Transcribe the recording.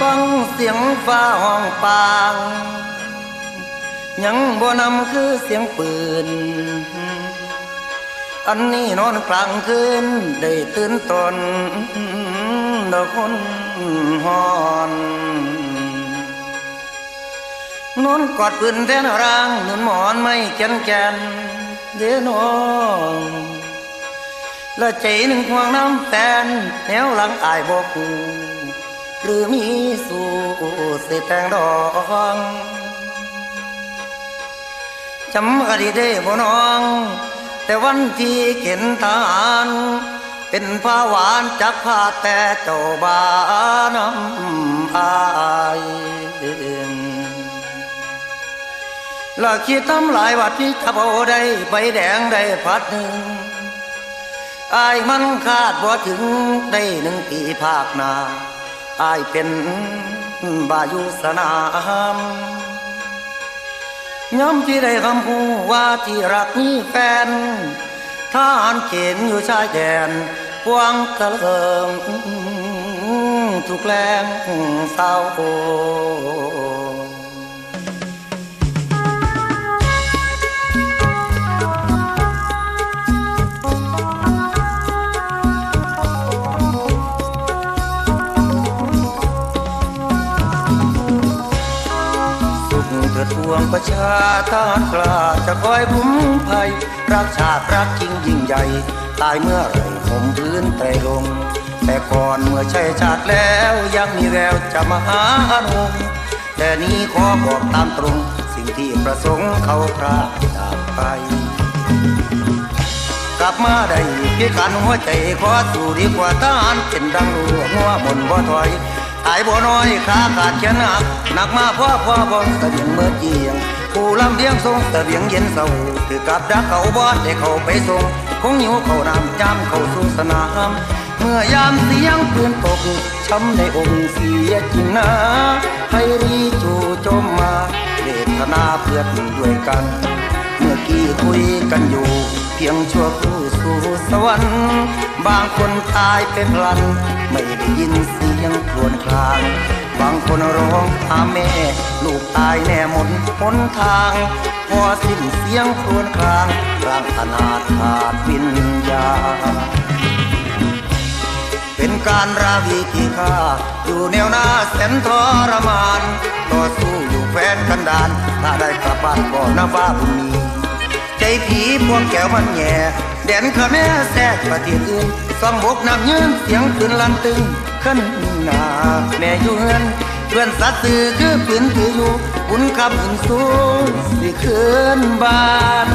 ฟังเสียงฟ้าห้องปาง ยังบ่นำคือเสียงปืน อันนี้นอนกลางคืน ได้ตื่นตนดอกคนหอนนอนกอดปืนแทนร่างนุนหมอนไม่แกนแกนเด้อน้องและใจหนึ่งห่วงน้ำแฟนแนวหลังอายบอกกู หรือมีสู่เสแตงดองจำอดีตได้บ่น้อง แต่วันที่เข็นทหารเป็นผ้าหวานจากผ้าแต่เจ้าบานำอายละคิดทำหลายวัดที่จะเอาได้ใบแดงได้พัดหนึ่งอายมันคาดบ่ถึงได้หนึ่งปีภาคนา อายเป็นบายุสนามย้ำที่ได้คำพูว่าที่รักมีแฟนทหารเขณฑ์อยู่ชายแดนพวงกระเลิงถูกแรงเศร้าโประชาทหารกล้าจะคอยคุ้มภัย รักชาติรักจริงยิ่งใหญ่ ตายเมื่อไรผมพื้นไตรลง แต่ก่อนเมื่อใช่ชาติแล้วยังมีแววจะมาหาหนุแต่นี้ขอบอกตามตรง สิ่งที่ประสงค์เขาพระจากไป กลับมาได้พิการหัวใจขอสู่ดีกว่าทหารเป็นดังหัวหัวมนบ่ถอย ตายบ่น้อยขาขาดแขนหักหนักมาพ่อพ่อบองตะเบียงเมื่อเจียงผู้ลำเลียงทรงตะเบียงเย็นเศร้าถือกับดักเขาบอดได้เข้าไปส่งคงหิวเขาน้ำยามเขาสู่สนาม เมื่อยามเสียงปืนตกช้ำในอกเสียจริงนะให้รีจู่โจมมาเวทนาเพื่อนด้วยกัน เมื่อกี้คุยกันอยู่เพียงชั่วครู่สู่สวรรค์ บางคนตายเป็นพลัน ไม่ได้ยินเสียงครวญครางบางคนร้องหาแม่ ลูกตายแน่หมดหนทาง พอสิ้นเสียงครวญครางร่างขนาดขาดวิญญาเป็นการราวีที่ข้าอยู่แนวหน้าแสนทรมาน ต่อสู้อยู่แฟนกันดาน ถ้าได้กลับบ้านก็นับว่าบุญมี ผีพวงแก้วมันแย่แดนขะแม่แทรกประเทศอื่นซ่องบกน้ำยืนเสียงปืนลันตึงขึ้นหนาแม่อยู่เฮือนเพื่อนสัตว์สื่อคือปืนถืออยู่บุญคำอื่นสูงสิคืนบ้าน